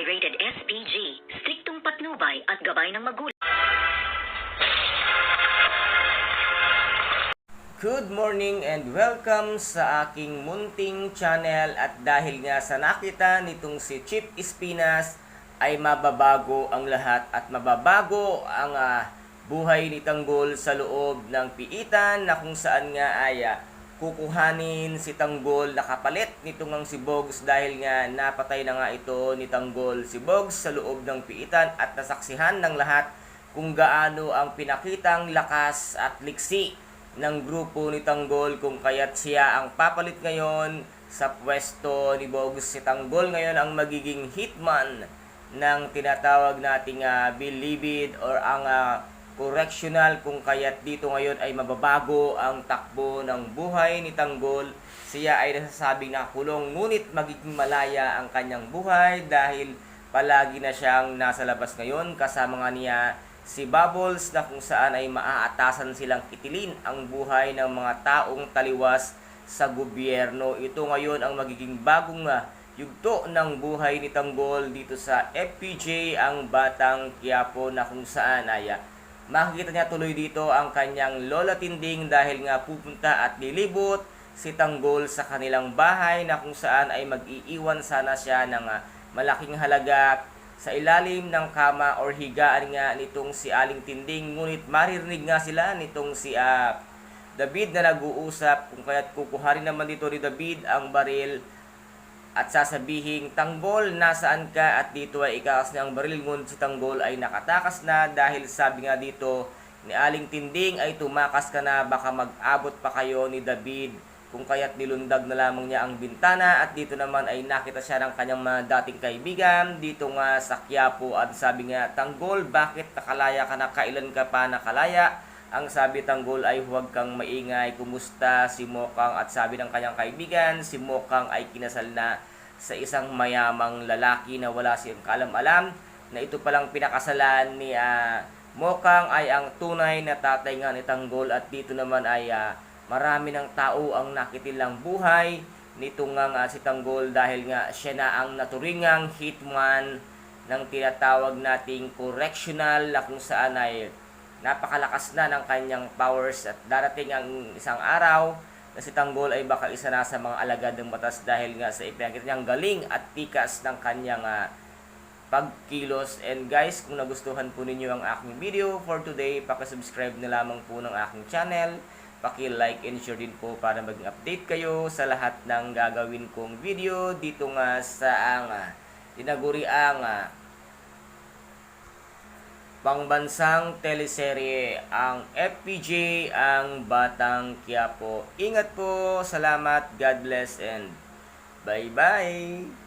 ay rated SPG, striktong patnubay at gabay ng magulang. Good morning and welcome sa aking munting channel at dahil nga sa nakita nitong si Chip Espinas ay mababago ang lahat at mababago ang ah, buhay ni Tanggol sa loob ng piitan na kung saan nga ay ah, kukuhanin si Tanggol na kapalit nitong ang si Bogs dahil nga napatay na nga ito ni Tanggol si Bogs sa loob ng piitan at nasaksihan ng lahat kung gaano ang pinakitang lakas at liksi ng grupo ni Tanggol kung kaya't siya ang papalit ngayon sa pwesto ni Bogus. Si Tanggol ngayon ang magiging hitman ng tinatawag nating uh, bilibid or ang ah, correctional kung kaya't dito ngayon ay mababago ang takbo ng buhay ni Tanggol. Siya ay nasasabing nakakulong ngunit magiging malaya ang kanyang buhay dahil palagi na siyang nasa labas ngayon kasama nga niya si Bubbles na kung saan ay maaatasan silang itilin ang buhay ng mga taong taliwas sa gobyerno. Ito ngayon ang magiging bagong yugto ng buhay ni Tanggol dito sa FPJ ang Batang Quiapo na kung saan ay makikita niya tuloy dito ang kanyang lola tinding dahil nga pupunta at lilibot si Tanggol sa kanilang bahay na kung saan ay mag-iiwan sana siya ng ah, malaking halaga sa ilalim ng kama or higaan nga nitong si Aling Tinding. Ngunit maririnig nga sila nitong si ah, David na nag-uusap kung kaya't kukuharin naman dito ni David ang baril at sasabihin Tanggol nasaan ka at dito ay ikakas na ang baril ngunit si Tanggol ay nakatakas na dahil sabi nga dito ni Aling Tinding ay tumakas ka na baka mag-abot pa kayo ni David. Kung kaya't nilundag na lamang niya ang bintana at dito naman ay nakita siya ng kanyang mga dating kaibigan dito nga sa Quiapo at sabi nga Tanggol bakit nakalaya ka na? Kailan ka pa nakalaya ang sabi Tanggol ay huwag kang maingay kumusta? Si Mokang at sabi ng kanyang kaibigan si Mokang ay kinasal na sa isang mayamang lalaki na wala siyang kalam-alam na ito palang pinakasalan ni ah, Mokang ay ang tunay na tatay nga ni Tanggol at dito naman ay ah, marami ng tao ang nakitilang buhay. Nito nga nga si Tanggol dahil nga siya na ang naturingang hitman ng tinatawag nating correctional na kung saan ay napakalakas na ng kanyang powers at darating ang isang araw na si Tanggol ay baka isa na sa mga alagad ng batas dahil nga sa ipinakita niyang galing at tikas ng kanyang ah, pagkilos. And guys, kung nagustuhan po ninyo ang aking video for today, pakisubscribe na lamang po ng aking channel. Paki-like and share din po para maging update kayo sa lahat ng gagawin kong video dito nga sa ang ah, tinaguriang ah, pangbansang teleserye ang FPJ ang Batang Quiapo. Ingat po, salamat, God bless and bye-bye!